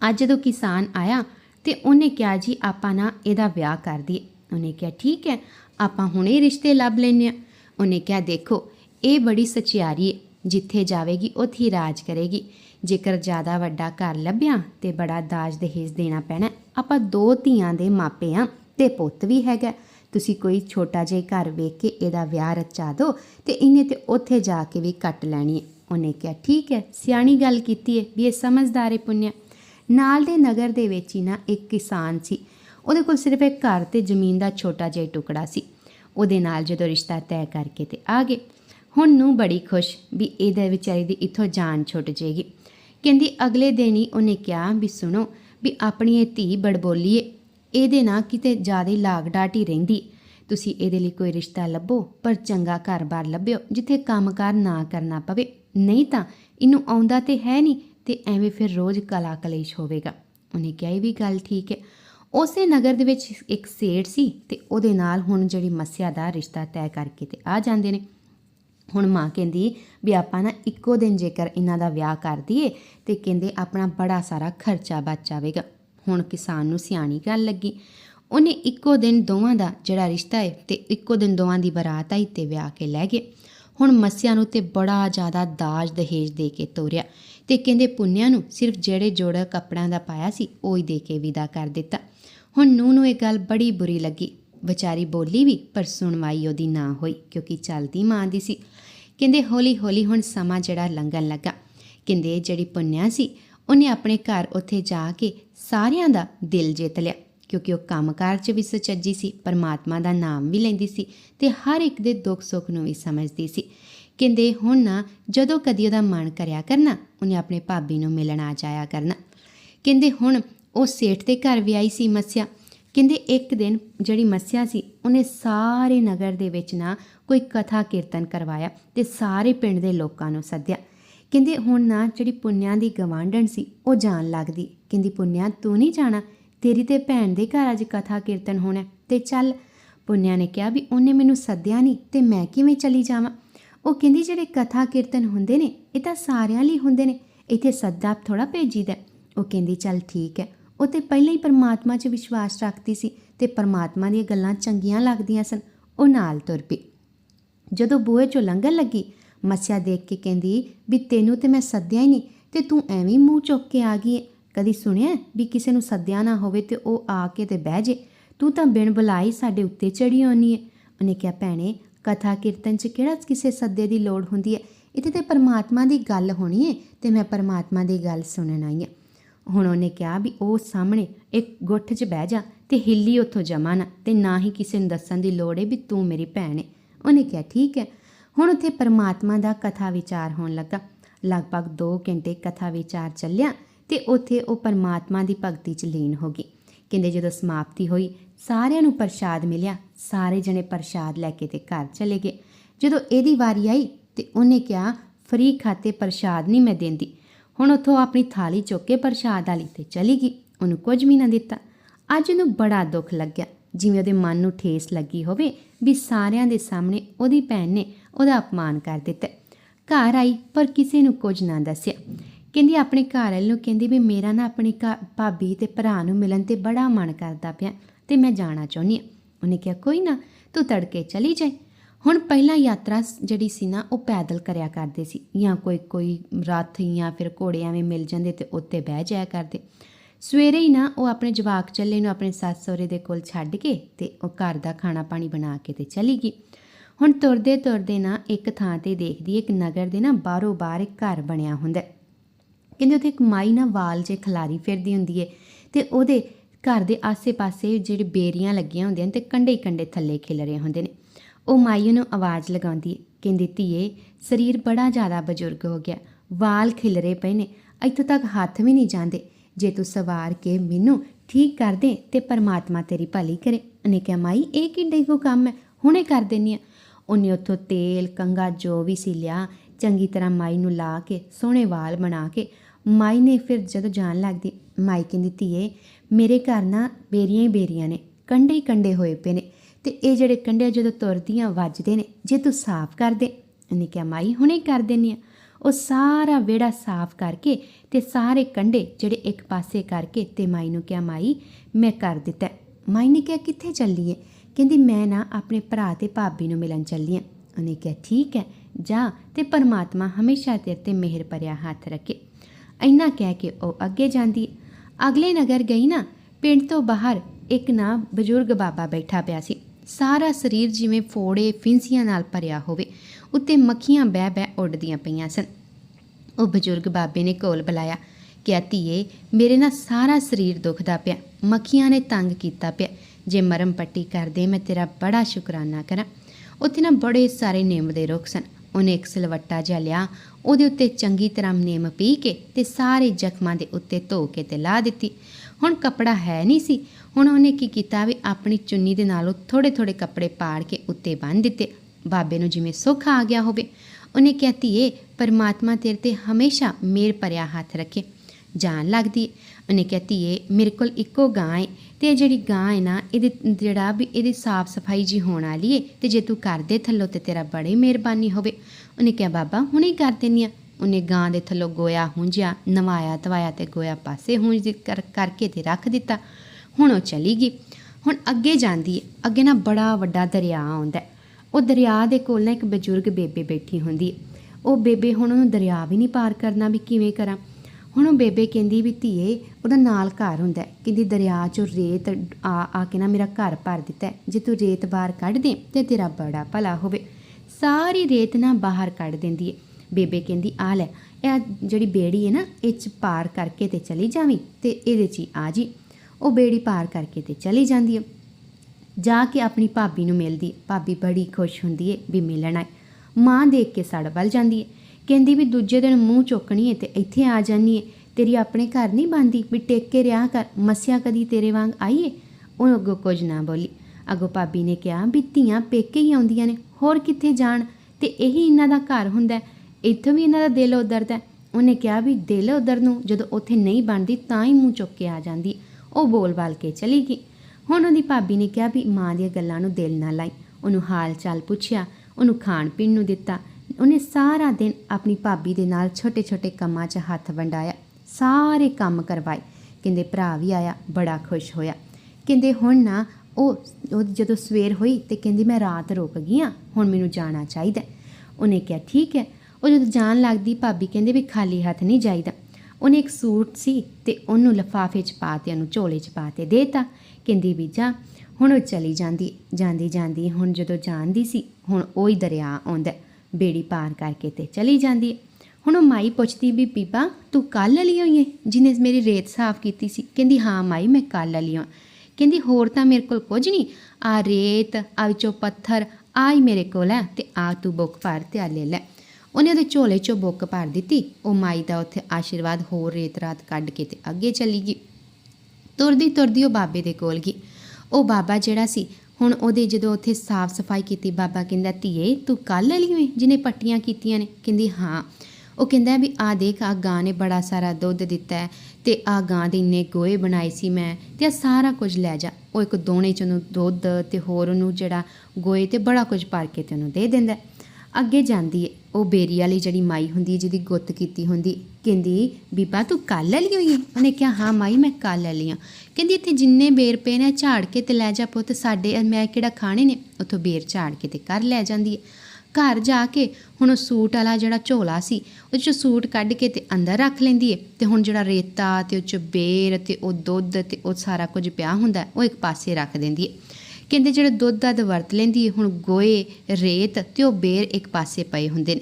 S1: ਅੱਜ ਜਦੋਂ ਕਿਸਾਨ ਆਇਆ ਤੇ ਉਹਨੇ ਕਿਹਾ, ਜੀ, ਆਪਾਂ ਨਾ ਇਹਦਾ ਵਿਆਹ ਕਰ ਦਈਏ। ਉਹਨੇ ਕਿਹਾ, ਠੀਕ ਹੈ, ਆਪਾਂ ਹੁਣੇ ਰਿਸ਼ਤੇ ਲੱਭ ਲੈਨੇ ਆ ਉਹਨੇ ਕਿਹਾ, ਦੇਖੋ, ਇਹ ਬੜੀ ਸਚਿਆਰੀ ਹੈ, ਜਿੱਥੇ ਜਾਵੇਗੀ, ਉੱਥੇ ਹੀ ਰਾਜ ਕਰੇਗੀ। ਜੇਕਰ ਜ਼ਿਆਦਾ ਵੱਡਾ ਘਰ ਲੱਭਿਆ ਤੇ ਬੜਾ ਦਾਜ ਦਹੇਜ ਦੇਣਾ ਪੈਣਾ ਆਪਾਂ ਦੋ ਧੀਆਂ ਦੇ ਮਾਪੇ ਆ ਤੇ ਪੁੱਤ ਵੀ ਹੈਗਾ ਤੁਸੀਂ ਕੋਈ ਛੋਟਾ ਜਿਹਾ ਘਰ ਵੇਖ ਕੇ ਇਹਦਾ ਵਿਆਹ ਰਚਾ ਦਿਓ ਤੇ ਇਹਨੇ ਤੇ ਉੱਥੇ ਜਾ ਕੇ ਵੀ ਕੱਟ ਲੈਣੀ ਹੈ। ਉਹਨੇ ਕਿਹਾ, ਠੀਕ ਹੈ, ਸਿਆਣੀ ਗੱਲ ਕੀਤੀ ਹੈ ਵੀ ਇਹ ਸਮਝਦਾਰ ਹੈ ਪੁੰਨਿਆ। ਨਾਲ ਦੇ ਨਗਰ ਦੇ ਵਿੱਚ ਹੀ ਨਾ ਇੱਕ ਕਿਸਾਨ ਸੀ। ਉਹਦੇ ਕੋਲ ਸਿਰਫ ਇੱਕ ਘਰ ਤੇ ਜ਼ਮੀਨ ਦਾ ਛੋਟਾ ਜਿਹਾ ਟੁਕੜਾ ਸੀ। ਉਹਦੇ ਨਾਲ ਜਦੋਂ ਰਿਸ਼ਤਾ ਤੈਅ ਕਰਕੇ ਤੇ ਆ ਗਏ, ਹੁਣ ਨੂੰ ਬੜੀ ਖੁਸ਼ ਵੀ ਇਹਦੇ ਵਿਚਾਰੀ ਦੀ ਇੱਥੋਂ ਜਾਨ ਛੁੱਟ ਜੇਗੀ ਕਹਿੰਦੀ, ਅਗਲੇ ਦਿਨ ਹੀ ਉਹਨੇ ਕਿਹਾ ਵੀ ਸੁਣੋ ਵੀ ਆਪਣੀ ਇਹ ਧੀ ਬੜਬੋਲੀਏ, ਇਹਦੇ ਨਾਲ ਕਿਤੇ ਜ਼ਿਆਦਾ ਲਾਗ ਡਾਟ ਹੀ ਰਹਿੰਦੀ। ਤੁਸੀਂ ਇਹਦੇ ਲਈ ਕੋਈ ਰਿਸ਼ਤਾ ਲੱਭੋ, ਪਰ ਚੰਗਾ ਘਰ-ਬਾਰ ਲੱਭਿਓ, ਜਿੱਥੇ ਕੰਮਕਾਰ ਨਾ ਕਰਨਾ ਪਵੇ। ਨਹੀਂ ਤਾਂ ਇਹਨੂੰ ਆਉਂਦਾ ਤੇ ਹੈ ਨਹੀਂ ਤੇ ਐਵੇਂ ਫਿਰ ਰੋਜ਼ ਕਲਾ ਕਲੇਸ਼ ਹੋਵੇਗਾ ਉਹਨੇ ਕਿਹਾ, ਇਹ ਵੀ ਗੱਲ ਠੀਕ ਹੈ। ਉਸੇ ਨਗਰ ਦੇ ਵਿੱਚ ਇੱਕ ਸੇਠ ਸੀ ਤੇ ਉਹਦੇ ਨਾਲ ਹੁਣ ਜਿਹੜੀ ਮੱਸਿਆ ਦਾ ਰਿਸ਼ਤਾ ਤੈਅ ਕਰਕੇ ਤੇ ਆ ਜਾਂਦੇ ਨੇ। ਹੁਣ ਮਾਂ ਕਹਿੰਦੀ, ਵੀ ਆਪਾਂ ਨਾ ਇੱਕੋ ਦਿਨ ਜੇਕਰ ਇਹਨਾਂ ਦਾ ਵਿਆਹ ਕਰ ਦਈਏ ਤੇ ਕਹਿੰਦੇ ਆਪਣਾ ਬੜਾ ਸਾਰਾ ਖਰਚਾ ਬਚ ਜਾਵੇਗਾ। ਹੁਣ ਕਿਸਾਨ ਨੂੰ ਸਿਆਣੀ ਗੱਲ ਲੱਗੀ। ਉਹਨੇ ਇੱਕੋ ਦਿਨ ਦੋਵਾਂ ਦਾ ਜਿਹੜਾ ਰਿਸ਼ਤਾ ਹੈ ਤੇ ਇੱਕੋ ਦਿਨ ਦੋਵਾਂ ਦੀ ਬਰਾਤ ਆਈ ਤੇ ਵਿਆਹ ਕੇ ਲੈ ਗਏ। ਹੁਣ ਮੱਸਿਆ ਨੂੰ ਤੇ ਬੜਾ ਜ਼ਿਆਦਾ ਦਾਜ ਦਹੇਜ ਦੇ ਕੇ ਤੋਰਿਆ। ਤੇ ਕਹਿੰਦੇ ਪੁੰਨਿਆ ਨੂੰ ਸਿਰਫ ਜਿਹੜੇ ਜੋੜਾ ਕੱਪੜਿਆਂ ਦਾ ਪਾਇਆ ਸੀ, ਉਹ ਹੀ ਦੇ ਕੇ ਵਿਦਾ ਕਰ ਦਿੱਤਾ। ਹੁਣ ਨੂੰ ਨੂੰ ਇਹ ਗੱਲ ਬੜੀ ਬੁਰੀ ਲੱਗੀ। ਵਿਚਾਰੀ ਬੋਲੀ ਵੀ, ਪਰ ਸੁਣਵਾਈ ਉਹਦੀ ਨਾ ਹੋਈ, ਕਿਉਂਕਿ ਚਲਦੀ ਮਾਂ ਦੀ ਸੀ। ਕਹਿੰਦੇ, ਹੌਲੀ ਹੌਲੀ ਹੁਣ ਸਮਾਂ ਜਿਹੜਾ ਲੰਘਣ ਲੱਗਾ। ਕਹਿੰਦੇ ਜਿਹੜੀ ਪੁੰਨਿਆ ਸੀ, ਉਹਨੇ ਆਪਣੇ ਘਰ ਉੱਥੇ ਜਾ ਕੇ ਸਾਰਿਆਂ ਦਾ ਦਿਲ ਜਿੱਤ ਲਿਆ, ਕਿਉਂਕਿ ਉਹ ਕੰਮਕਾਰ 'ਚ ਵੀ ਸੁਚੱਜੀ ਸੀ, ਪਰਮਾਤਮਾ ਦਾ ਨਾਮ ਵੀ ਲੈਂਦੀ ਸੀ ਤੇ ਹਰ ਇੱਕ ਦੇ ਦੁੱਖ ਸੁੱਖ ਨੂੰ ਵੀ ਸਮਝਦੀ ਸੀ। ਕਹਿੰਦੇ, ਹੁਣ ਨਾ, ਜਦੋਂ ਕਦੀ ਉਹਦਾ ਮਨ ਕਰਿਆ ਕਰਨਾ, ਉਹਨੇ ਆਪਣੇ ਭਾਬੀ ਨੂੰ ਮਿਲਣ ਆ ਜਾਇਆ ਕਰਨਾ। ਕਹਿੰਦੇ, ਹੁਣ ਉਹ ਸੇਠ ਦੇ ਘਰ ਵਿਆਹੀ ਸੀ ਮੱਸਿਆ। ਕਹਿੰਦੇ, ਇੱਕ ਦਿਨ ਜਿਹੜੀ ਮੱਸਿਆ ਸੀ, ਉਹਨੇ ਸਾਰੇ ਨਗਰ ਦੇ ਵਿੱਚ ਨਾ ਕੋਈ ਕਥਾ ਕੀਰਤਨ ਕਰਵਾਇਆ ਤੇ ਸਾਰੇ ਪਿੰਡ ਦੇ ਲੋਕਾਂ ਨੂੰ ਸੱਦਿਆ। ਕਹਿੰਦੇ, ਹੁਣ ਨਾ, ਜਿਹੜੀ ਪੁੰਨਿਆ ਦੀ ਗਵਾਂਢਣ ਸੀ, ਉਹ ਜਾਣ ਲੱਗਦੀ। ਕਹਿੰਦੀ, ਪੁੰਨਿਆ, ਤੂੰ ਨਹੀਂ ਜਾਣਾ? ਤੇਰੀ ਤੇ ਭੈਣ ਦੇ ਘਰ ਅੱਜ ਕਥਾ ਕੀਰਤਨ ਹੋਣਾ ਤੇ ਚੱਲ। ਪੁੰਨਿਆ ਨੇ ਕਿਹਾ ਵੀ, ਉਹਨੇ ਮੈਨੂੰ ਸੱਦਿਆ ਨਹੀਂ ਤੇ ਮੈਂ ਕਿਵੇਂ ਚਲੀ ਜਾਵਾਂ? ਉਹ ਕਹਿੰਦੀ ਜਿਹੜੇ ਕਥਾ ਕੀਰਤਨ ਹੁੰਦੇ ਨੇ, ਇਹ ਤਾਂ ਸਾਰਿਆਂ ਲਈ ਹੁੰਦੇ ਨੇ। ਇੱਥੇ ਸੱਦਾ ਥੋੜਾ ਭੇਜੀਦਾ ਉਹ ਕਹਿੰਦੀ, ਚੱਲ ਠੀਕ ਹੈ। ਉਹ ਤੇ ਪਹਿਲਾਂ ਹੀ ਪਰਮਾਤਮਾ 'ਚ ਵਿਸ਼ਵਾਸ ਰੱਖਦੀ ਸੀ ਤੇ ਪਰਮਾਤਮਾ ਦੀਆਂ ਗੱਲਾਂ ਚੰਗੀਆਂ ਲੱਗਦੀਆਂ ਸਨ। ਉਹ ਨਾਲ ਤੁਰ ਪਈ। ਜਦੋਂ ਬੂਹੇ 'ਚੋਂ ਲੰਘਣ ਲੱਗੀ, ਮੱਸਿਆ ਦੇਖ ਕੇ ਕਹਿੰਦੀ, ਵੀ ਤੈਨੂੰ ਤੇ ਮੈਂ ਸੱਦਿਆ ਹੀ ਨਹੀਂ ਤੇ ਤੂੰ ਐਵੇਂ ਮੂੰਹ ਚੁੱਕ ਕੇ ਆ ਗਈ ਏ। ਕਦੀ ਸੁਣਿਆ ਵੀ ਕਿਸੇ ਨੂੰ ਸੱਦਿਆ ਨਾ ਹੋਵੇ ਤੇ ਉਹ ਆ ਕੇ ਤੇ ਬਹਿ ਜੇ। ਤੂੰ ਤਾਂ ਬਿਨ ਬੁਲਾਈ ਸਾਡੇ ਉੱਤੇ ਚੜੀ ਆਉਣੀ ਹੈ ਉਹਨੇ ਕਿਹਾ, ਭੈਣੇ ਕਥਾ ਕੀਰਤਨ 'ਚ ਕਿਹੜਾ ਕਿਸੇ ਸੱਦੇ ਦੀ ਲੋੜ ਹੁੰਦੀ ਹੈ? ਇੱਥੇ ਤੇ ਪਰਮਾਤਮਾ ਦੀ ਗੱਲ ਹੋਣੀ ਏ ਤੇ ਮੈਂ ਪਰਮਾਤਮਾ ਦੀ ਗੱਲ ਸੁਣਨ ਆਈ ਹਾਂ। ਹੁਣ ਉਹਨੇ ਕਿਹਾ ਵੀ ਉਹ ਸਾਹਮਣੇ ਇੱਕ ਗੁੱਠ 'ਚ ਬਹਿ ਜਾ ਤੇ ਹਿੱਲੀ ਉੱਥੋਂ ਜਮਾ ਨਾ ਤੇ ਨਾ ਹੀ ਕਿਸੇ ਨੂੰ ਦੱਸਣ ਦੀ ਲੋੜ ਏ ਵੀ ਤੂੰ ਮੇਰੀ ਭੈਣ ਏ ਉਹਨੇ ਕਿਹਾ, ਠੀਕ ਹੈ। ਹੁਣ ਉੱਥੇ ਪਰਮਾਤਮਾ ਦਾ ਕਥਾ ਵਿਚਾਰ ਹੋਣ ਲੱਗਾ। ਲਗਭਗ 2 ਘੰਟੇ ਕਥਾ ਵਿਚਾਰ ਚੱਲਿਆ ਤੇ ਉੱਥੇ ਉਹ ਪਰਮਾਤਮਾ ਦੀ ਭਗਤੀ 'ਚ ਲੀਨ ਹੋ ਗਈ। ਕਹਿੰਦੇ ਜਦੋਂ ਸਮਾਪਤੀ ਹੋਈ, ਸਾਰਿਆਂ ਨੂੰ ਪ੍ਰਸ਼ਾਦ ਮਿਲਿਆ। ਸਾਰੇ ਜਣੇ ਪ੍ਰਸ਼ਾਦ ਲੈ ਕੇ ਤੇ ਘਰ ਚਲੇ ਗਏ। ਜਦੋਂ ਇਹਦੀ ਵਾਰੀ ਆਈ ਤੇ ਉਹਨੇ ਕਿਹਾ, ਫਰੀ ਖਾਤੇ ਪ੍ਰਸ਼ਾਦ ਨਹੀਂ ਮੈਂ ਦਿੰਦੀ। ਹੁਣ ਉੱਥੋਂ ਆਪਣੀ ਥਾਲੀ ਚੁੱਕ ਕੇ ਪ੍ਰਸ਼ਾਦ ਵਾਲੀ ਤੇ ਚਲੀ ਗਈ। ਉਹਨੂੰ ਕੁਝ ਵੀ ਨਾ ਦਿੱਤਾ। ਅੱਜ ਉਹਨੂੰ ਬੜਾ ਦੁੱਖ ਲੱਗਿਆ। ਜਿਵੇਂ ਉਹਦੇ ਮਨ ਨੂੰ ਠੇਸ ਲੱਗੀ ਹੋਵੇ ਵੀ ਸਾਰਿਆਂ ਦੇ ਸਾਹਮਣੇ ਉਹਦੀ ਭੈਣ ਨੇ ਉਹਦਾ ਅਪਮਾਨ ਕਰ ਦਿੱਤਾ। ਘਰ ਆਈ ਪਰ ਕਿਸੇ ਨੂੰ ਕੁਝ ਨਾ ਦੱਸਿਆ। ਕਹਿੰਦੀ, ਆਪਣੇ ਘਰ ਵਾਲੇ ਨੂੰ ਕਹਿੰਦੀ ਵੀ ਮੇਰਾ ਨਾ ਆਪਣੀ ਘਾ- ਭਾਬੀ ਤੇ ਭਰਾ ਨੂੰ ਮਿਲਣ ਤੇ ਬੜਾ ਮਨ ਕਰਦਾ ਪਿਆ ਤੇ ਮੈਂ ਜਾਣਾ ਚਾਹੁੰਦੀ ਹਾਂ। ਉਹਨੇ ਕਿਹਾ, ਕੋਈ ਨਾ, ਤੂੰ ਤੜਕੇ ਚਲੀ ਜਾਏ ਹੁਣ ਪਹਿਲਾਂ ਯਾਤਰਾ ਜਿਹੜੀ ਸੀ ਨਾ, ਉਹ ਪੈਦਲ ਕਰਿਆ ਕਰਦੇ ਸੀ ਜਾਂ ਕੋਈ ਕੋਈ ਰੱਥ ਜਾਂ ਫਿਰ ਘੋੜੇ ਐਵੇਂ ਮਿਲ ਜਾਂਦੇ ਤੇ ਉੱਤੇ ਬਹਿ ਜਾਇਆ ਕਰਦੇ। ਸਵੇਰੇ ਹੀ ਨਾ ਉਹ ਆਪਣੇ ਜਵਾਕ ਚੱਲੇ ਨੂੰ ਆਪਣੇ ਸੱਸ ਸਹੁਰੇ ਦੇ ਕੋਲ ਛੱਡ ਕੇ ਤੇ ਉਹ ਘਰ ਦਾ ਖਾਣਾ ਪਾਣੀ ਬਣਾ ਕੇ ਤੇ ਚਲੀ ਗਈ। ਹੁਣ ਤੁਰਦੇ ਤੁਰਦੇ ਨਾ ਇੱਕ ਥਾਂ ਤੇ ਦੇਖਦੀ, ਇੱਕ ਨਗਰ ਦੇ ਨਾ ਬਾਹਰੋਂ ਬਾਹਰ ਇੱਕ ਘਰ ਬਣਿਆ ਹੁੰਦਾ। ਕਹਿੰਦੇ ਉੱਥੇ ਇੱਕ ਮਾਈ ਨਾ ਵਾਲ ਜੇ ਖਲਾਰੀ ਫਿਰਦੀ ਹੁੰਦੀ ਏ, ਤੇ ਉਹਦੇ ਘਰ ਦੇ ਆਸੇ-ਪਾਸੇ ਜਿਹੜੇ ਬੇਰੀਆਂ ਲੱਗੀਆਂ ਹੁੰਦੀਆਂ ਨੇ ਤੇ ਕੰਡੇ ਹੀ ਕੰਡੇ ਥੱਲੇ ਖਿਲ ਰਹੇ ਹੁੰਦੇ ਨੇ। ਉਹ ਮਾਈ ਉਹਨੂੰ ਆਵਾਜ਼ ਲਗਾਉਂਦੀ ਏ ਕਹਿੰਦੀ, ਧੀਏ, ਸਰੀਰ ਬੜਾ ਜ਼ਿਆਦਾ ਬਜ਼ੁਰਗ ਹੋ ਗਿਆ, ਵਾਲ ਖਿਲ ਰਹੇ ਪਏ ਨੇ, ਇੱਥੋਂ ਤੱਕ ਹੱਥ ਵੀ ਨਹੀਂ ਜਾਂਦੇ। ਜੇ ਤੂੰ ਸਵਾਰ ਕੇ ਮੈਨੂੰ ਠੀਕ ਕਰ ਦੇ ਤੇ ਪਰਮਾਤਮਾ ਤੇਰੀ ਭਲੀ ਕਰੇ। ਉਹਨੇ ਕਿਹਾ, ਮਾਈ, ਇਹ ਕਿੱਡੇ ਕੋ ਕੰਮ ਹੈ ਹੁਣੇ ਕਰ ਦੇਨੀ ਆ। ਉਹਨੇ ਉੱਥੋਂ ਤੇਲ ਕੰਗਾ ਜੋ ਵੀ ਸੀ ਲਿਆ, ਚੰਗੀ ਤਰ੍ਹਾਂ ਮਾਈ ਨੂੰ ਲਾ ਕੇ, ਸੋਹਣੇ ਵਾਲ ਬਣਾ ਕੇ ਮਾਈ ਨੇ ਫਿਰ ਜਦੋਂ ਜਾਣ ਲੱਗਦੀ, ਮਾਈ ਕਹਿੰਦੀ, ਧੀਏ, ਮੇਰੇ ਘਰ ਨਾ ਬੇਰੀਆਂ ਹੀ ਬੇਰੀਆਂ ਨੇ ਕੰਡੇ ਹੀ ਕੰਡੇ ਹੋਏ ਪਏ ਨੇ ਤੇ ਇਹ ਜਿਹੜੇ ਕੰਡੇ ਜਦੋਂ ਤੁਰਦੀਆਂ ਵੱਜਦੇ ਨੇ, ਜੇ ਤੂੰ ਸਾਫ਼ ਕਰ ਦੇ। ਉਹਨੇ ਕਿਹਾ, ਮਾਈ, ਹੁਣੇ ਕਰ ਦੇਨੀ ਆ ਉਹ ਸਾਰਾ ਵਿਹੜਾ ਸਾਫ਼ ਕਰਕੇ ਤੇ ਸਾਰੇ ਕੰਡੇ ਜਿਹੜੇ ਇੱਕ ਪਾਸੇ ਕਰਕੇ ਤੇ ਮਾਈ ਨੂੰ ਕਿਹਾ, ਮਾਈ, ਮੈਂ ਕਰ ਦਿੱਤਾ ਮਾਈ ਨੇ ਕਿਹਾ, ਕਿੱਥੇ ਚੱਲੀਏ ਕਹਿੰਦੀ, ਮੈਂ ਨਾ ਆਪਣੇ ਭਰਾ ਤੇ ਭਾਬੀ ਨੂੰ ਮਿਲਣ ਚੱਲੀ ਆਂ ਉਹਨੇ ਕਿਹਾ, ਠੀਕ ਹੈ, ਜਾ ਤੇ ਪਰਮਾਤਮਾ ਹਮੇਸ਼ਾ ਤੇਰੇ ਤੇ ਮਿਹਰ ਭਰਿਆ ਹੱਥ ਰੱਖੇ। ਇੰਨਾ ਕਹਿ ਕੇ ਉਹ ਅੱਗੇ ਜਾਂਦੀ। ਹੈ। ਅਗਲੇ ਨਗਰ ਗਈ ਨਾ, ਪਿੰਡ ਤੋਂ ਬਾਹਰ ਇੱਕ ਨਾ ਬਜ਼ੁਰਗ ਬਾਬਾ ਬੈਠਾ ਪਿਆ ਸੀ। ਸਾਰਾ ਸਰੀਰ ਜਿਵੇਂ ਫੋੜੇ, ਫਿੰਸੀਆਂ ਨਾਲ ਭਰਿਆ ਹੋਵੇ, ਉੱਤੇ ਮੱਖੀਆਂ ਬਹਿ ਬਹਿ ਉੱਡਦੀਆਂ ਪਈਆਂ ਸਨ। ਉਹ ਬਜ਼ੁਰਗ ਬਾਬੇ ਨੇ ਕੋਲ ਬੁਲਾਇਆ, ਕਿਹਾ, ਧੀਏ, ਮੇਰੇ ਨਾਲ ਸਾਰਾ ਸਰੀਰ ਦੁਖਦਾ ਪਿਆ। ਮੱਖੀਆਂ ਨੇ ਤੰਗ ਕੀਤਾ ਪਿਆ। ਜੇ ਮਰਮ ਪੱਟੀ ਕਰਦੇ ਮੈਂ ਤੇਰਾ ਬੜਾ ਸ਼ੁਕਰਾਨਾ ਕਰਾਂ। ਉੱਥੇ ਨਾ ਬੜੇ ਸਾਰੇ ਨਿੰਮ ਦੇ ਰੁੱਖ ਸਨ। ਉਹਨੇ ਇੱਕ ਸਲਵੱਟਾ ਜਿਹਾ ਲਿਆ, ਉਹਦੇ ਉੱਤੇ ਚੰਗੀ ਤਰ੍ਹਾਂ ਨਿੰਮ ਪੀ ਕੇ ਤੇ ਸਾਰੇ ਜ਼ਖਮਾਂ ਦੇ ਉੱਤੇ ਧੋ ਕੇ ਤੇ ਲਾ ਦਿੱਤੀ। ਹੁਣ ਕੱਪੜਾ ਹੈ ਨਹੀਂ ਸੀ। ਹੁਣ ਉਹਨੇ ਕੀ ਕੀਤਾ ਵੀ ਆਪਣੀ ਚੁੰਨੀ ਦੇ ਨਾਲੋਂ ਥੋੜੇ ਥੋੜੇ ਕੱਪੜੇ ਪਾੜ ਕੇ ਉੱਤੇ ਬੰਨ੍ਹ ਦਿੱਤੇ। ਬਾਬੇ ਨੂੰ ਜਿਵੇਂ ਸੁੱਖ ਆ ਗਿਆ ਹੋਵੇ। ਉਹਨੇ ਕਿਹਾ, ਧੀਏ, ਪਰਮਾਤਮਾ ਤੇਰੇ ਤੇ ਹਮੇਸ਼ਾ ਮੇਰ ਭਰਿਆ ਹੱਥ ਰੱਖੇ। ਜਾਣ ਲੱਗਦੀ। ਹੈ। ਉਹਨੇ ਕਿਹਾ, ਧੀਏ, ਮੇਰੇ ਕੋਲ ਇੱਕੋ ਗਾਂ ਹੈ ਤੇ ਇਹ ਜਿਹੜੀ ਗਾਂ ਹੈ ਨਾ, ਇਹਦੇ ਜਿਹੜਾ ਵੀ ਇਹਦੀ ਸਾਫ਼ ਸਫ਼ਾਈ ਜੀ ਹੋਣ ਵਾਲੀ ਹੈ ਤੇ ਜੇ ਤੂੰ ਕਰ ਦੇ ਥੱਲੋਂ ਤੇ ਤੇਰਾ ਬੜੀ ਮਿਹਰਬਾਨੀ ਹੋਵੇ। ਉਹਨੇ ਕਿਹਾ, ਬਾਬਾ, ਹੁਣੇ ਕਰ ਦਿੰਨੀ ਆ। ਉਹਨੇ ਗਾਂ ਦੇ ਥੱਲੋਂ ਗੋਇਆ ਹੁੰਜਿਆ ਨਵਾਇਆ ਧਵਾਇਆ ਤੇ ਗੋਇਆ ਪਾਸੇ ਹੁੰਜ ਦਿੱਤ ਕਰ, ਕਰਕੇ ਤੇ ਰੱਖ ਦਿੱਤਾ। ਹੁਣ ਉਹ ਚਲੀ ਗਈ। ਹੁਣ ਅੱਗੇ ਜਾਂਦੀ ਹੈ ਅੱਗੇ ਨਾ ਬੜਾ ਵੱਡਾ ਦਰਿਆ ਆਉਂਦਾ। ਉਹ ਦਰਿਆ ਦੇ ਕੋਲ ਨਾ ਇੱਕ ਬਜ਼ੁਰਗ ਬੇਬੇ ਬੈਠੀ ਹੁੰਦੀ ਹੈ ਉਹ ਬੇਬੇ ਹੁਣ ਉਹਨੂੰ ਦਰਿਆ ਵੀ ਨਹੀਂ ਪਾਰ ਕਰਨਾ ਵੀ ਕਿਵੇਂ ਕਰਾਂ। ਹੁਣ ਉਹ ਬੇਬੇ ਕਹਿੰਦੀ ਵੀ ਧੀਏ, ਉਹਦਾ ਨਾਲ ਘਰ ਹੁੰਦਾ ਹੈ। ਕਹਿੰਦੀ ਦਰਿਆ 'ਚੋਂ ਰੇਤ ਆ ਆ ਕੇ ਨਾ ਮੇਰਾ ਘਰ ਭਰ ਦਿੱਤਾ ਹੈ। ਜੇ ਤੂੰ ਰੇਤ ਬਾਹਰ ਕੱਢ ਦੇ, ਤੇ ਤੇਰਾ ਬੜਾ ਭਲਾ ਹੋਵੇ ਸਾਰੀ ਰੇਤ ਨਾ ਬਾਹਰ ਕੱਢ ਦਿੰਦੀ ਹੈ ਬੇਬੇ ਕਹਿੰਦੀ, ਆ ਲੈ, ਇਹ ਜਿਹੜੀ ਬੇੜੀ ਹੈ ਨਾ, ਇਹ 'ਚ ਪਾਰ ਕਰਕੇ ਤੇ ਚਲੀ ਜਾਵੀਂ, ਤੇ ਇਹਦੇ 'ਚ ਹੀ ਆ ਜੀ ਉਹ ਬੇੜੀ ਪਾਰ ਕਰਕੇ ਤੇ ਚਲੀ ਜਾਂਦੀ ਹੈ ਜਾ ਕੇ ਆਪਣੀ ਭਾਬੀ ਨੂੰ ਮਿਲਦੀ ਹੈ। ਭਾਬੀ ਬੜੀ ਖੁਸ਼ ਹੁੰਦੀ ਹੈ ਵੀ ਮਿਲਣ ਆਏ ਮਾਂ ਦੇਖ ਕੇ ਸੜ ਵੱਲ ਜਾਂਦੀ ਹੈ ਕਹਿੰਦੀ ਵੀ ਦੂਜੇ ਦਿਨ ਮੂੰਹ ਚੁੱਕਣੀ ਏ ਤੇ ਇੱਥੇ ਆ ਜਾਨੀ ਹੈ ਤੇਰੀ ਆਪਣੇ ਘਰ ਨਹੀਂ ਬੰਦੀ ਵੀ ਟੇਕ ਕੇ ਰਿਆ ਕਰ। ਮਸਿਆ ਕਦੀ ਤੇਰੇ ਵਾਂਗ ਆਈਏ? ਉਹ ਅੱਗੋਂ ਕੁਝ ਨਾ ਬੋਲੀ। ਅੱਗੋਂ ਭਾਬੀ ਨੇ ਕਿਹਾ, ਵੀ ਧੀਆਂ ਪੇਕੇ ਹੀ ਆਉਂਦੀਆਂ ਨੇ, ਹੋਰ ਕਿੱਥੇ ਜਾਣ? ਤੇ ਇਹੀ ਇਹਨਾਂ ਦਾ ਘਰ ਹੁੰਦਾ ਇੱਥੋਂ ਵੀ ਇਹਨਾਂ ਦਾ ਦਿਲ ਉਦਰਦਾ ਹੈ। ਉਹਨੇ ਕਿਹਾ ਵੀ ਦਿਲ ਉਦਰ ਨੂੰ ਜਦੋਂ ਉੱਥੇ ਨਹੀਂ ਬਣਦੀ ਤਾਂ ਹੀ ਮੂੰਹ ਚੁੱਕ ਕੇ ਆ ਜਾਂਦੀ ਉਹ ਬੋਲ ਬਾਲ ਕੇ ਚਲੀ ਗਈ। ਹੁਣ ਉਹਦੀ ਭਾਬੀ ਨੇ ਕਿਹਾ ਵੀ ਮਾਂ ਦੀਆਂ ਗੱਲਾਂ ਨੂੰ ਦਿਲ ਨਾ ਲਾਈ। ਉਹਨੂੰ ਹਾਲ ਚਾਲ ਪੁੱਛਿਆ। ਉਹਨੂੰ ਖਾਣ ਪੀਣ ਨੂੰ ਦਿੱਤਾ। ਉਹਨੇ ਸਾਰਾ ਦਿਨ ਆਪਣੀ ਭਾਬੀ ਦੇ ਨਾਲ ਛੋਟੇ ਛੋਟੇ ਕੰਮਾਂ 'ਚ ਹੱਥ ਵੰਡਾਇਆ, ਸਾਰੇ ਕੰਮ ਕਰਵਾਏ। ਕਹਿੰਦੇ ਭਰਾ ਵੀ ਆਇਆ, ਬੜਾ ਖੁਸ਼ ਹੋਇਆ। ਕਹਿੰਦੇ ਹੁਣ ਨਾ ਉਹ ਉਹ ਜਦੋਂ ਸਵੇਰ ਹੋਈ ਤੇ ਕਹਿੰਦੀ ਮੈਂ ਰਾਤ ਰੁਕ ਗਈ ਆ, ਹੁਣ ਮੈਨੂੰ ਜਾਣਾ ਚਾਹੀਦਾ। ਉਹਨੇ ਕਿਹਾ, ਠੀਕ ਹੈ। ਉਹ ਜਦੋਂ ਜਾਣ ਲੱਗਦੀ, ਭਾਬੀ ਕਹਿੰਦੇ ਵੀ ਖਾਲੀ ਹੱਥ ਨਹੀਂ ਜਾਈਦਾ। ਉਹਨੇ ਇੱਕ ਸੂਟ ਸੀ ਤੇ ਉਹਨੂੰ ਲਫਾਫੇ 'ਚ ਪਾ ਤੇ ਉਹਨੂੰ ਝੋਲੇ 'ਚ ਪਾ ਤੇ ਦੇਤਾ। ਕਹਿੰਦੀ ਵੀ ਜਾ, ਹੁਣ ਉਹ ਚਲੀ ਜਾਂਦੀ ਜਾਂਦੀ ਜਾਂਦੀ ਹੁਣ ਜਦੋਂ ਜਾਂਦੀ ਸੀ, ਹੁਣ ਉਹ ਹੀ ਦਰਿਆ ਆਉਂਦਾ। ਬੇੜੀ ਪਾਰ ਕਰਕੇ ਤੇ ਚਲੀ ਜਾਂਦੀ ਹੈ। ਹੁਣ ਉਹ ਮਾਈ ਪੁੱਛਦੀ ਵੀ, ਬੀਬਾ, ਤੂੰ ਕੱਲ ਲਈ ਹੋਈ ਹੈ ਜਿਹਨੇ ਮੇਰੀ ਰੇਤ ਸਾਫ਼ ਕੀਤੀ ਸੀ। ਕਹਿੰਦੀ, ਹਾਂ ਮਾਈ, ਮੈਂ ਕੱਲ ਲਈ ਹਾਂ ਕਹਿੰਦੀ, ਹੋਰ ਤਾਂ ਮੇਰੇ ਕੋਲ ਕੁਝ ਨਹੀਂ। ਆ ਰੇਤ ਆ ਵਿੱਚੋਂ ਪੱਥਰ ਆ ਹੀ ਮੇਰੇ ਕੋਲ ਹੈ ਤੇ ਆ ਤੂੰ ਬੁੱਕ ਭਰ ਤੇ ਆ ਲੈ ਲੈ। ਉਹਨੇ ਉਹਦੇ ਝੋਲੇ 'ਚੋਂ ਬੁੱਕ ਭਰ ਦਿੱਤੀ। ਉਹ ਮਾਈ ਦਾ ਉੱਥੇ ਆਸ਼ੀਰਵਾਦ ਹੋਰ ਰੇਤ ਰਾਤ ਕੱਢ ਕੇ ਤੇ ਅੱਗੇ ਚਲੀ ਗਈ। ਤੁਰਦੀ ਤੁਰਦੀ ਉਹ ਬਾਬੇ ਦੇ ਕੋਲ ਗਈ। ਉਹ ਬਾਬਾ ਜਿਹੜਾ ਸੀ ਹੁਣ ਉਹਦੇ ਜਦੋਂ ਉੱਥੇ ਸਾਫ਼ ਸਫ਼ਾਈ ਕੀਤੀ, ਬਾਬਾ ਕਹਿੰਦਾ, ਧੀਏ, ਤੂੰ ਕੱਲ ਲਈ ਹੋਈ ਜਿਹਨੇ ਪੱਟੀਆਂ ਕੀਤੀਆਂ ਨੇ? ਕਹਿੰਦੀ, ਹਾਂ। ਉਹ ਕਹਿੰਦਾ ਵੀ ਆ ਦੇਖ ਆ ਗਾਂ ਨੇ ਬੜਾ ਸਾਰਾ ਦੁੱਧ ਦਿੱਤਾ ਹੈ ਤੇ ਆ ਗਾਂ ਦੇ ਇੰਨੇ ਗੋਏ ਬਣਾਏ ਸੀ ਮੈਂ ਤੇ ਆ ਸਾਰਾ ਕੁਝ ਲੈ ਜਾ। ਉਹ ਇੱਕ ਦੋਣੇ ਚ ਉਹਨੂੰ ਦੁੱਧ ਤੇ ਹੋਰ ਉਹਨੂੰ ਜਿਹੜਾ ਗੋਏ ਤੇ ਬੜਾ ਕੁਝ ਭਰ ਕੇ ਤੇ ਉਹਨੂੰ ਦੇ ਦਿੰਦਾ ਅੱਗੇ ਜਾਂਦੀ ਹੈ ਉਹ ਬੇਰੀ ਵਾਲੀ ਜਿਹੜੀ ਮਾਈ ਹੁੰਦੀ ਹੈ ਜਿਹਦੀ ਗੁੱਤ ਕੀਤੀ ਹੁੰਦੀ, ਕਹਿੰਦੀ, ਬੀਬਾ ਤੂੰ ਕੱਲ ਲਈ ਹੋਈ ਹੈ ਉਹਨੇ ਕਿਹਾ, ਹਾਂ ਮਾਈ, ਮੈਂ ਕੱਲ ਲੈ ਲਈ ਹਾਂ ਕਹਿੰਦੀ, ਇੱਥੇ ਜਿੰਨੇ ਬੇਰ ਪਏ ਨੇ, ਝਾੜ ਕੇ ਤੇ ਲੈ ਜਾ ਪੁੱਤ, ਸਾਡੇ, ਮੈਂ ਕਿਹੜਾ ਖਾਣੇ ਨੇ? ਉੱਥੋਂ ਬੇਰ ਝਾੜ ਕੇ ਤੇ ਘਰ ਲੈ ਜਾਂਦੀ ਹੈ ਘਰ ਜਾ ਕੇ ਹੁਣ ਉਹ ਸੂਟ ਵਾਲਾ ਜਿਹੜਾ ਝੋਲਾ ਸੀ, ਉਹ 'ਚੋਂ ਸੂਟ ਕੱਢ ਕੇ ਤੇ ਅੰਦਰ ਰੱਖ ਲੈਂਦੀ ਏ। ਤੇ ਹੁਣ ਜਿਹੜਾ ਰੇਤਾ ਤੇ ਉਹ 'ਚ ਬੇਰ ਤੇ ਉਹ ਦੁੱਧ ਤੇ ਉਹ ਸਾਰਾ ਕੁਝ ਪਿਆ ਹੁੰਦਾ ਉਹ ਇੱਕ ਪਾਸੇ ਰੱਖ ਦਿੰਦੀ ਏ। ਕਹਿੰਦੇ ਜਿਹੜੇ ਦੁੱਧ ਦੱਧ ਵਰਤ ਲੈਂਦੀ ਹੁਣ ਗੋਏ ਰੇਤ ਤੇ ਉਹ ਬੇਰ ਇੱਕ ਪਾਸੇ ਪਏ ਹੁੰਦੇ ਨੇ।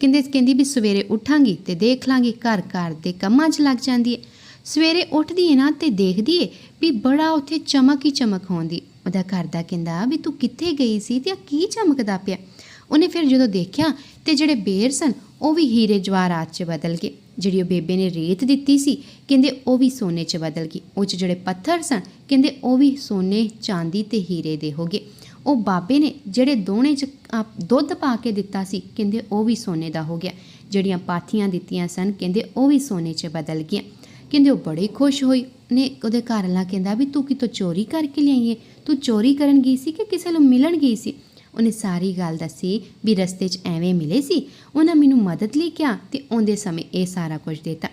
S1: ਕਹਿੰਦੇ, ਕਹਿੰਦੀ ਵੀ ਸਵੇਰੇ ਉਠਾਂਗੀ ਤੇ ਦੇਖ ਲਾਂਗੀ ਘਰ ਘਰ ਦੇ ਕੰਮਾਂ 'ਚ ਲੱਗ ਜਾਂਦੀ ਹੈ। ਸਵੇਰੇ ਉੱਠਦੀ ਏ ਨਾ ਤੇ ਦੇਖਦੀ ਏ ਵੀ ਬੜਾ ਉੱਥੇ ਚਮਕ ਹੀ ਚਮਕ ਹੁੰਦੀ ਉਹਦਾ ਘਰ ਦਾ ਕਹਿੰਦਾ ਵੀ ਤੂੰ ਕਿੱਥੇ ਗਈ ਸੀ ਤੇ ਆ ਕੀ ਚਮਕਦਾ ਪਿਆ? ਉਹਨੇ ਫਿਰ ਜਦੋਂ ਦੇਖਿਆ ਤੇ ਜਿਹੜੇ ਬੇਰ ਸਨ ਉਹ ਵੀ ਹੀਰੇ ਜਵਾਹਰਾਤ 'ਚ ਬਦਲ ਗਏ। ਜਿਹੜੀ ਉਹ ਬੇਬੇ ਨੇ ਰੇਤ ਦਿੱਤੀ ਸੀ ਕਹਿੰਦੇ ਉਹ ਵੀ ਸੋਨੇ 'ਚ ਬਦਲ ਗਈ। ਉਹ 'ਚ ਜਿਹੜੇ ਪੱਥਰ ਸਨ ਕਹਿੰਦੇ ਉਹ ਵੀ ਸੋਨੇ ਚਾਂਦੀ ਤੇ ਹੀਰੇ ਦੇ ਹੋ ਗਏ। ਉਹ ਬਾਬੇ ਨੇ ਜਿਹੜੇ ਦੋਣੇ 'ਚ ਆ, ਦੁੱਧ ਪਾ ਕੇ ਦਿੱਤਾ ਸੀ ਕਹਿੰਦੇ ਉਹ ਵੀ ਸੋਨੇ ਦਾ ਹੋ ਗਿਆ। ਜਿਹੜੀਆਂ ਪਾਥੀਆਂ ਦਿੱਤੀਆਂ ਸਨ ਕਹਿੰਦੇ ਉਹ ਵੀ ਸੋਨੇ 'ਚ ਬਦਲ ਗਈਆਂ। ਕਹਿੰਦੇ ਉਹ ਬੜੇ ਖੁਸ਼ ਹੋਈ। ਨੇ ਉਹਦੇ ਘਰ ਵਾਲਾ ਕਹਿੰਦਾ ਵੀ ਤੂੰ ਕਿਤੋਂ ਚੋਰੀ ਕਰਕੇ ਲਿਆਈਏ ਤੂੰ ਚੋਰੀ ਕਰਨ ਗਈ ਸੀ ਕਿ ਕਿਸੇ ਨੂੰ ਮਿਲਣ ਗਈ ਸੀ? ਉਹਨੇ ਸਾਰੀ ਗੱਲ ਦੱਸੀ ਵੀ ਰਸਤੇ 'ਚ ਐਵੇਂ ਮਿਲੇ ਸੀ। ਉਹਨਾਂ ਮੈਨੂੰ ਮਦਦ ਲਈ ਕਿਹਾ ਤੇ ਆਉਂਦੇ ਸਮੇਂ ਇਹ ਸਾਰਾ ਕੁਝ ਦਿੱਤਾ।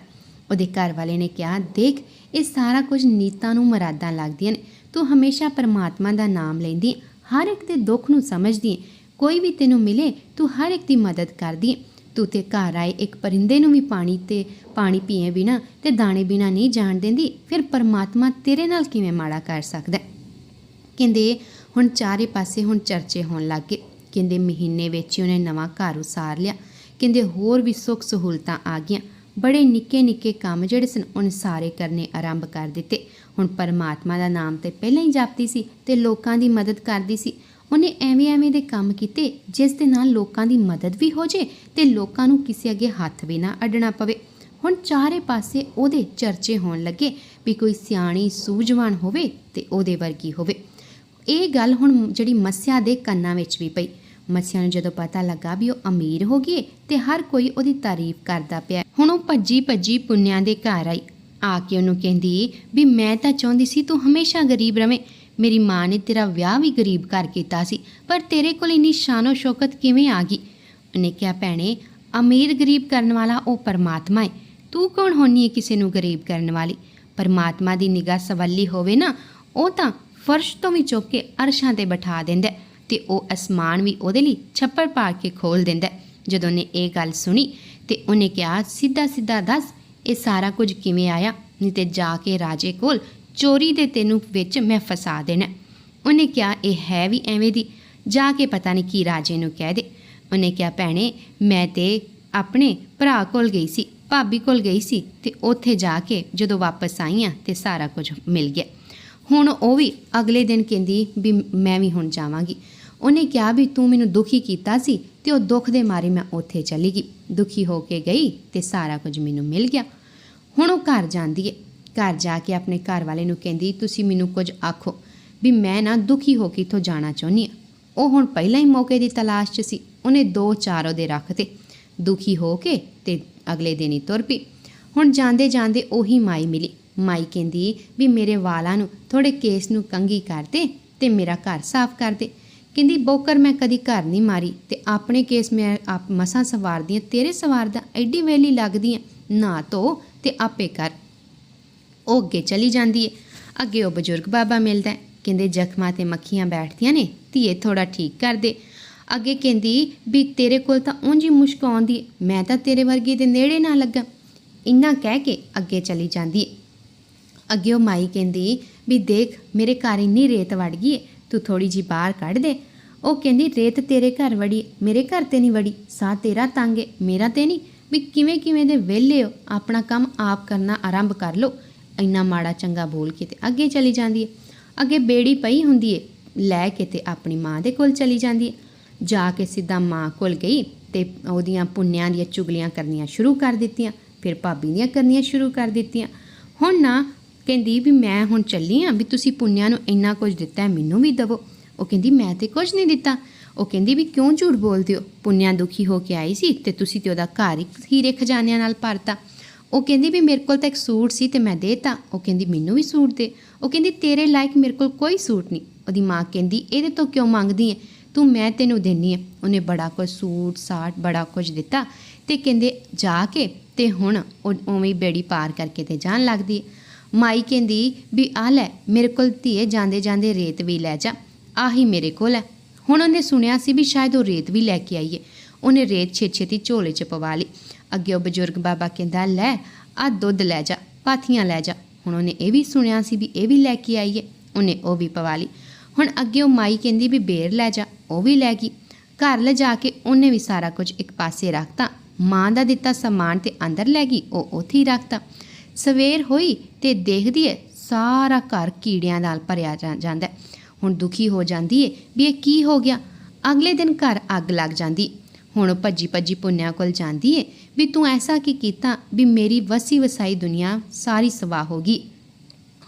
S1: ਉਹਦੇ ਘਰ ਵਾਲੇ ਨੇ ਕਿਹਾ, ਦੇਖ, ਇਹ ਸਾਰਾ ਕੁਝ ਨੀਤਾਂ ਨੂੰ ਮਰਾਦਾਂ ਲੱਗਦੀਆਂ ਨੇ। ਤੂੰ ਹਮੇਸ਼ਾ ਪਰਮਾਤਮਾ ਦਾ ਨਾਮ ਲੈਂਦੀ ਹਰ ਇੱਕ ਦੇ ਦੁੱਖ ਨੂੰ ਸਮਝਦੀ ਕੋਈ ਵੀ ਤੈਨੂੰ ਮਿਲੇ, ਤੂੰ ਹਰ ਇੱਕ ਦੀ ਮਦਦ ਕਰਦੀ ਤੂੰ ਤੇ ਘਰ ਆਏ ਇੱਕ ਪਰਿੰਦੇ ਨੂੰ ਵੀ ਪਾਣੀ ਤੇ ਪਾਣੀ ਪੀਏ ਬਿਨਾ ਤੇ ਦਾਣੇ ਬਿਨਾ ਨਹੀਂ ਜਾਣ ਦਿੰਦੀ। ਫਿਰ ਪਰਮਾਤਮਾ ਤੇਰੇ ਨਾਲ ਕਿਵੇਂ ਮਾੜਾ ਕਰ ਸਕਦਾ ਕਹਿੰਦੇ ਹੁਣ ਚਾਰੇ ਪਾਸੇ ਹੁਣ ਚਰਚੇ ਹੋਣ ਲੱਗ ਗਏ। ਕਹਿੰਦੇ ਮਹੀਨੇ ਵਿੱਚ ਹੀ ਉਹਨੇ ਨਵਾਂ ਘਰ ਉਸਾਰ ਲਿਆ। ਕਹਿੰਦੇ ਹੋਰ ਵੀ ਸੁੱਖ ਸਹੂਲਤਾਂ ਆ ਗਈਆਂ। ਬੜੇ ਨਿੱਕੇ ਨਿੱਕੇ ਕੰਮ ਜਿਹੜੇ ਸਨ, ਉਹਨੇ ਸਾਰੇ ਕਰਨੇ ਆਰੰਭ ਕਰ ਦਿੱਤੇ। ਹੁਣ ਪਰਮਾਤਮਾ ਦਾ ਨਾਮ ਤੇ ਪਹਿਲਾਂ ਹੀ ਜਪਦੀ ਸੀ ਤੇ ਲੋਕਾਂ ਦੀ ਮਦਦ ਕਰਦੀ ਸੀ। ਉਹਨੇ ਐਵੇਂ ਐਵੇਂ ਦੇ ਕੰਮ ਕੀਤੇ ਜਿਸ ਦੇ ਨਾਲ ਲੋਕਾਂ ਦੀ ਮਦਦ ਵੀ ਹੋ ਜੇ ਤੇ ਲੋਕਾਂ ਨੂੰ ਕਿਸੇ ਅੱਗੇ ਹੱਥ ਵੀ ਨਾ ਅੱਡਣਾ ਪਵੇ। ਹੁਣ ਚਾਰੇ ਪਾਸੇ ਉਹਦੇ ਚਰਚੇ ਹੋਣ ਲੱਗੇ ਵੀ ਕੋਈ ਸਿਆਣੀ ਸੂਝਵਾਨ ਹੋਵੇ ਤੇ ਉਹਦੇ ਵਰਗੀ ਹੋਵੇ। ਇਹ ਗੱਲ ਹੁਣ ਜਿਹੜੀ ਮੱਸਿਆ ਦੇ ਕੰਨਾਂ ਵਿੱਚ ਵੀ ਪਈ। ਮੱਸਿਆ ਨੂੰ ਜਦੋਂ ਪਤਾ ਲੱਗਾ ਵੀ ਉਹ ਅਮੀਰ ਹੋ ਗਈ ਹੈ ਤੇ ਹਰ ਕੋਈ ਉਹਦੀ ਤਾਰੀਫ ਕਰਦਾ ਪਿਆ। ਹੁਣ ਉਹ ਭੱਜੀ ਭੱਜੀ ਪੁੰਨਿਆਂ ਦੇ ਘਰ ਆਈ। ਆ ਕੇ ਉਹਨੂੰ ਕਹਿੰਦੀ, ਵੀ ਮੈਂ ਤਾਂ ਚਾਹੁੰਦੀ ਸੀ ਤੂੰ ਹਮੇਸ਼ਾ ਗਰੀਬ ਰਵੇਂ। ਮੇਰੀ ਮਾਂ ਨੇ ਤੇਰਾ ਵਿਆਹ ਵੀ ਗਰੀਬ ਘਰ ਕੀਤਾ ਸੀ, ਪਰ ਤੇਰੇ ਕੋਲ ਇੰਨੀ ਸ਼ਾਨੋ ਸ਼ੌਕਤ ਕਿਵੇਂ ਆ ਗਈ? ਉਹਨੇ ਕਿਹਾ, ਭੈਣੇ, ਅਮੀਰ ਗਰੀਬ ਕਰਨ ਵਾਲਾ ਉਹ ਪਰਮਾਤਮਾ ਹੈ ਤੂੰ ਕੌਣ ਹੋਣੀ ਹੈ ਕਿਸੇ ਨੂੰ ਗਰੀਬ ਕਰਨ ਵਾਲੀ? ਪਰਮਾਤਮਾ ਦੀ ਨਿਗਾਹ ਸਵੱਲੀ ਹੋਵੇ ਨਾ, ਉਹ ਤਾਂ ਫਰਸ਼ ਤੋਂ ਵੀ ਚੁੱਕ ਕੇ ਅਰਸ਼ਾਂ ਤੇ ਬਿਠਾ ਦਿੰਦਾ ਹੈ ਤੇ ਉਹ ਅਸਮਾਨ ਵੀ ਉਹਦੇ ਲਈ ਛੱਪੜ ਪਾ ਕੇ ਖੋਲ ਦਿੰਦਾ ਜਦੋਂ ਨੇ ਇਹ ਗੱਲ ਸੁਣੀ ਤੇ ਉਹਨੇ ਕਿਹਾ, ਸਿੱਧਾ ਸਿੱਧਾ ਦੱਸ, ਇਹ ਸਾਰਾ ਕੁਝ ਕਿਵੇਂ ਆਇਆ? ਨਹੀਂ ਤੇ ਜਾ ਕੇ ਰਾਜੇ ਕੋਲ ਚੋਰੀ ਦੇ ਤੈਨੂੰ ਵਿੱਚ ਮੈਂ ਫਸਾ ਦੇਣਾ ਉਹਨੇ ਕਿਹਾ, ਇਹ ਹੈ ਵੀ ਐਵੇਂ ਦੀ। ਜਾ ਕੇ ਪਤਾ ਨਹੀਂ ਕੀ ਰਾਜੇ ਨੂੰ ਕਹਿ ਦੇ। ਉਹਨੇ ਕਿਹਾ, ਭੈਣੇ, ਮੈਂ ਤੇ ਆਪਣੇ ਭਰਾ ਕੋਲ ਗਈ ਸੀ, ਭਾਬੀ ਕੋਲ ਗਈ ਸੀ ਤੇ ਉੱਥੇ ਜਾ ਕੇ ਜਦੋਂ ਵਾਪਸ ਆਈ ਆ ਤੇ ਸਾਰਾ ਕੁਝ ਮਿਲ ਗਿਆ। ਹੁਣ ਉਹ ਵੀ ਅਗਲੇ ਦਿਨ ਕਹਿੰਦੀ ਵੀ ਮੈਂ ਵੀ ਹੁਣ ਜਾਵਾਂਗੀ। ਉਹਨੇ ਕਿਹਾ ਵੀ ਤੂੰ ਮੈਨੂੰ ਦੁਖੀ ਕੀਤਾ ਸੀ ਤੇ ਉਹ ਦੁੱਖ ਦੇ ਮਾਰੇ ਮੈਂ ਉੱਥੇ ਚਲੀ ਗਈ। ਦੁਖੀ ਹੋ ਕੇ ਗਈ ਤੇ ਸਾਰਾ ਕੁਝ ਮੈਨੂੰ ਮਿਲ ਗਿਆ। ਹੁਣ ਉਹ ਘਰ ਜਾਂਦੀ ਏ। ਘਰ ਜਾ ਕੇ ਆਪਣੇ ਘਰ ਵਾਲੇ ਨੂੰ ਕਹਿੰਦੀ, ਤੁਸੀਂ ਮੈਨੂੰ ਕੁਝ ਆਖੋ ਵੀ ਮੈਂ ਨਾ ਦੁਖੀ ਹੋ ਕੇ ਇੱਥੋਂ ਜਾਣਾ ਚਾਹੁੰਦੀ ਆ। ਉਹ ਹੁਣ ਪਹਿਲਾਂ ਹੀ ਮੌਕੇ ਦੀ ਤਲਾਸ਼ 'ਚ ਸੀ। ਉਹਨੇ ਦੋ ਚਾਰ ਉਹਦੇ ਰੱਖਤੇ। ਦੁਖੀ ਹੋ ਕੇ ਤੇ ਅਗਲੇ ਦਿਨ ਹੀ ਤੁਰ ਪਈ। ਹੁਣ ਜਾਂਦੇ ਜਾਂਦੇ ਉਹੀ ਮਾਈ ਮਿਲੀ। ਮਾਈ ਕਹਿੰਦੀ ਵੀ ਮੇਰੇ ਵਾਲਾਂ ਨੂੰ ਥੋੜੇ ਕੇਸ ਨੂੰ ਕੰਗੀ ਕਰ ਦੇ ਤੇ ਮੇਰਾ ਘਰ ਸਾਫ਼ ਕਰ ਦੇ। ਕਹਿੰਦੀ ਬੋਕਰ ਮੈਂ ਕਦੀ ਘਰ ਨਹੀਂ ਮਾਰੀ ਤੇ ਆਪਣੇ ਕੇਸ ਮੈਂ ਆਪ ਮਸਾਂ ਸਵਾਰਦੀ ਆ ਤੇਰੇ ਸਵਾਰਦਾ ਐਡੀ ਵੇਲੀ ਲੱਗਦੀ ਆ ਨਾ ਧੋ ਤੇ ਆਪੇ ਕਰ। ਉਹ ਅੱਗੇ ਚਲੀ ਜਾਂਦੀ ਏ ਅੱਗੇ ਉਹ ਬਜ਼ੁਰਗ ਬਾਬਾ ਮਿਲਦਾ ਕਹਿੰਦੇ ਜ਼ਖਮਾਂ ਤੇ ਮੱਖੀਆਂ ਬੈਠਦੀਆਂ ਨੇ ਧੀਏ ਥੋੜਾ ਠੀਕ ਕਰ ਦੇ। ਅੱਗੇ ਕਹਿੰਦੀ ਵੀ ਤੇਰੇ ਕੋਲ ਤਾਂ ਉਂਝ ਹੀ ਮੁਸ਼ਕ ਆਉਂਦੀ ਏ, ਮੈਂ ਤਾਂ ਤੇਰੇ ਵਰਗੀ ਦੇ ਨੇੜੇ ਨਾ ਲੱਗਾ। ਇੰਨਾ ਕਹਿ ਕੇ ਅੱਗੇ ਚਲੀ ਜਾਂਦੀ ਏ। ਅੱਗੇ ਉਹ ਮਾਈ ਕਹਿੰਦੀ, ਵੀ ਦੇਖ, ਮੇਰੇ ਘਰ ਇੰਨੀ ਰੇਤ ਵੜ ਗਈ ਏ, ਤੂੰ ਥੋੜੀ ਜੀ ਬਾਹਰ ਕੱਢ ਦੇ। ਉਹ ਕਹਿੰਦੀ, ਰੇਤ ਤੇਰੇ ਘਰ ਵੜੀ ਮੇਰੇ ਘਰ ਤੇ ਨਹੀਂ ਵੜੀ। ਸਾਹ ਤੇਰਾ ਤੰਗ ਏ, ਮੇਰਾ ਤੇ ਨਹੀਂ। ਵੀ ਕਿਵੇਂ ਕਿਵੇਂ ਦੇ ਵਿਹਲੇ ਹੋ, ਆਪਣਾ ਕੰਮ ਆਪ ਕਰਨਾ ਆਰੰਭ ਕਰ ਲਓ। ਇੰਨਾ ਮਾੜਾ ਚੰਗਾ ਬੋਲ ਕੇ ਤੇ ਅੱਗੇ ਚਲੀ ਜਾਂਦੀ ਏ। ਅੱਗੇ ਬੇੜੀ ਪਈ ਹੁੰਦੀ ਏ, ਲੈ ਕੇ ਤੇ ਆਪਣੀ ਮਾਂ ਦੇ ਕੋਲ ਚਲੀ ਜਾਂਦੀ ਏ। ਜਾ ਕੇ ਸਿੱਧਾ ਮਾਂ ਕੋਲ ਗਈ ਤੇ ਉਹਦੀਆਂ ਪੁੰਨਿਆਂ ਦੀਆਂ ਚੁਗਲੀਆਂ ਕਰਨੀਆਂ ਸ਼ੁਰੂ ਕਰ ਦਿੱਤੀਆਂ। ਫਿਰ ਭਾਬੀ ਦੀਆਂ ਕਰਨੀਆਂ ਸ਼ੁਰੂ ਕਰ ਦਿੱਤੀਆਂ। ਹੁਣ ਨਾ ਕਹਿੰਦੀ ਵੀ ਮੈਂ ਹੁਣ ਚੱਲੀ ਆ, ਵੀ ਤੁਸੀਂ ਪੁੰਨਿਆਂ ਨੂੰ ਇੰਨਾ ਕੁਝ ਦਿੱਤਾ ਮੈਨੂੰ ਵੀ ਦਵੋ। ਉਹ ਕਹਿੰਦੀ, ਮੈਂ ਤੇ ਕੁਝ ਨਹੀਂ ਦਿੱਤਾ। ਉਹ ਕਹਿੰਦੀ ਵੀ ਕਿਉਂ ਝੂਠ ਬੋਲਦੇ ਹੋ? ਪੁੰਨਿਆਂ ਦੁਖੀ ਹੋ ਕੇ ਆਈ ਸੀ ਤੇ ਤੁਸੀਂ ਤੇ ਉਹਦਾ ਘਰ ਹੀ ਹੀਰੇ ਖਜ਼ਾਨਿਆਂ ਨਾਲ ਭਰਤਾ। ਉਹ ਕਹਿੰਦੀ ਵੀ ਮੇਰੇ ਕੋਲ ਤਾਂ ਇੱਕ ਸੂਟ ਸੀ ਤੇ ਮੈਂ ਦੇਤਾ। ਉਹ ਕਹਿੰਦੀ, ਮੈਨੂੰ ਵੀ ਸੂਟ ਦੇ। ਉਹ ਕਹਿੰਦੀ, ਤੇਰੇ ਲਾਇਕ ਮੇਰੇ ਕੋਲ ਕੋਈ ਸੂਟ ਨਹੀਂ। ਉਹਦੀ ਮਾਂ ਕਹਿੰਦੀ, ਇਹਦੇ ਤੋਂ ਕਿਉਂ ਮੰਗਦੀ ਹੈ? ਤੂੰ ਮੈਂ ਤੈਨੂੰ ਦੇਣੀ ਹੈ। ਉਹਨੇ ਬੜਾ ਕੁਝ ਸੂਟ, ਸਾਟ ਬੜਾ ਕੁਝ ਦਿੱਤਾ ਤੇ ਕਹਿੰਦੇ, ਜਾ ਕੇ ਤੇ ਹੁਣ ਉਹ ਉਵੇਂ ਬੇੜੀ ਪਾਰ ਕਰਕੇ ਤੇ ਜਾਣ ਲੱਗਦੀ ਹੈ। ਮਾਈ ਕਹਿੰਦੀ ਵੀ ਆ ਲੈ, ਮੇਰੇ ਕੋਲ ਧੀਏ, ਜਾਂਦੇ ਜਾਂਦੇ ਰੇਤ ਵੀ ਲੈ ਜਾ। ਆਹੀ ਮੇਰੇ ਕੋਲ ਹੈ। ਹੁਣ ਉਹਨੇ ਸੁਣਿਆ ਸੀ ਵੀ ਸ਼ਾਇਦ ਉਹ ਰੇਤ ਵੀ ਲੈ ਕੇ ਆਈਏ ਉਹਨੇ ਰੇਤ ਛੇ ਛੇਤੀ ਝੋਲੇ 'ਚ ਪਵਾ ਲਈ। ਅੱਗੇ ਉਹ ਬਜ਼ੁਰਗ ਬਾਬਾ ਕਹਿੰਦਾ, ਲੈ ਆ ਦੁੱਧ ਲੈ ਜਾ, ਪਾਥੀਆਂ ਲੈ ਜਾ। ਹੁਣ ਉਹਨੇ ਇਹ ਵੀ ਸੁਣਿਆ ਸੀ ਵੀ ਇਹ ਵੀ ਲੈ ਕੇ ਆਈਏ ਉਹਨੇ ਉਹ ਵੀ ਪਵਾ ਲਈ। ਹੁਣ ਅੱਗੇ ਉਹ ਮਾਈ ਕਹਿੰਦੀ ਵੀ ਬੇਰ ਲੈ ਜਾ, ਉਹ ਵੀ ਲੈ ਗਈ। ਘਰ ਲੈ ਜਾ ਕੇ ਉਹਨੇ ਵੀ ਸਾਰਾ ਕੁਝ ਇੱਕ ਪਾਸੇ ਰੱਖਤਾ। ਮਾਂ ਦਾ ਦਿੱਤਾ ਸਮਾਨ ਤੇ ਅੰਦਰ ਲੈ ਗਈ, ਉਹ ਉੱਥੇ ਹੀ ਰੱਖਤਾ। ਸਵੇਰ ਹੋਈ ਤੇ ਦੇਖਦੀ ਹੈ ਸਾਰਾ ਘਰ ਕੀੜਿਆਂ ਨਾਲ ਭਰਿਆ ਜਾ- ਜਾਂਦਾ ਹੁਣ ਦੁਖੀ ਹੋ ਜਾਂਦੀ ਹੈ ਵੀ ਇਹ ਕੀ ਹੋ ਗਿਆ। ਅਗਲੇ ਦਿਨ ਘਰ ਅੱਗ ਲੱਗ ਜਾਂਦੀ। ਹੁਣ ਭੱਜੀ ਭੱਜੀ ਪੁੰਨਿਆ ਕੋਲ ਜਾਂਦੀ ਹੈ ਵੀ ਤੂੰ ਐਸਾ ਕੀ ਕੀਤਾ ਵੀ ਮੇਰੀ ਵਸੀ ਵਸਾਈ ਦੁਨੀਆ ਸਾਰੀ ਸਵਾਹ ਹੋ ਗਈ।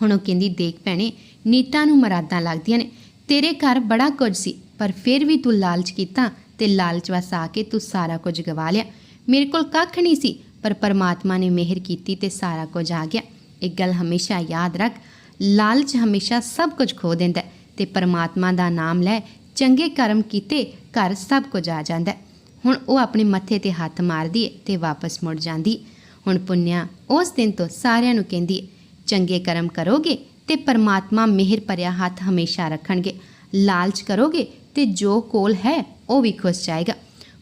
S1: ਹੁਣ ਉਹ ਕਹਿੰਦੀ, ਦੇਖ ਭੈਣੇ ਨੀਤਾ ਨੂੰ ਮਰਾਦਾਂ ਲੱਗਦੀਆਂ ਨੇ। ਤੇਰੇ ਘਰ ਬੜਾ ਕੁਝ ਸੀ, ਪਰ ਫਿਰ ਵੀ ਤੂੰ ਲਾਲਚ ਕੀਤਾ ਤੇ ਲਾਲਚ ਵਸ ਆ ਕੇ ਤੂੰ ਸਾਰਾ ਕੁਝ ਗਵਾ ਲਿਆ। ਮੇਰੇ ਕੋਲ ਕੱਖ ਨਹੀਂ ਸੀ, ਪਰ ਪਰਮਾਤਮਾ ਨੇ ਮਿਹਰ ਕੀਤੀ ਤੇ ਸਾਰਾ ਕੁਝ ਆ ਗਿਆ। ਇੱਕ ਗੱਲ ਹਮੇਸ਼ਾ ਯਾਦ ਰੱਖ। ਲਾਲਚ ਹਮੇਸ਼ਾ ਸਭ ਕੁਝ ਖੋ ਦਿੰਦਾ ਹੈ ਤੇ ਪਰਮਾਤਮਾ ਦਾ ਨਾਮ ਲੈ ਚੰਗੇ ਕਰਮ ਕੀਤੇ ਘਰ ਸਭ ਕੁਝ ਆ ਜਾਂਦਾ ਹੁਣ ਉਹ ਆਪਣੇ ਮੱਥੇ ਤੇ ਹੱਥ ਮਾਰਦੀ ਹੈ ਤੇ ਵਾਪਸ ਮੁੜ ਜਾਂਦੀ ਹੁਣ ਪੁੰਨਿਆ ਉਸ ਦਿਨ ਤੋਂ ਸਾਰਿਆਂ ਨੂੰ ਕਹਿੰਦੀ ਹੈ, ਚੰਗੇ ਕਰਮ ਕਰੋਗੇ ਤੇ ਪਰਮਾਤਮਾ ਮਿਹਰ ਭਰਿਆ ਹੱਥ ਹਮੇਸ਼ਾ ਰੱਖਣਗੇ। ਲਾਲਚ ਕਰੋਗੇ ਤੇ ਜੋ ਕੋਲ ਹੈ, ਉਹ ਵੀ ਖੁਸ ਜਾਏਗਾ।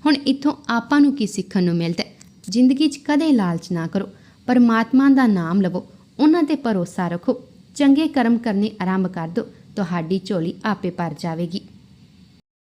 S1: ਹੁਣ ਇੱਥੋਂ ਆਪਾਂ ਨੂੰ ਕੀ ਸਿੱਖਣ ਨੂੰ ਮਿਲਦਾ ਜ਼ਿੰਦਗੀ 'ਚ ਕਦੇ ਲਾਲਚ ਨਾ ਕਰੋ, ਪਰਮਾਤਮਾ ਦਾ ਨਾਮ ਲਵੋ, ਉਹਨਾਂ ਤੇ ਭਰੋਸਾ ਰੱਖੋ। ਚੰਗੇ ਕਰਮ ਕਰਨੇ ਆਰੰਭ ਕਰ ਦਿਓ, ਤੁਹਾਡੀ ਝੋਲੀ ਆਪੇ ਭਰ ਜਾਵੇਗੀ।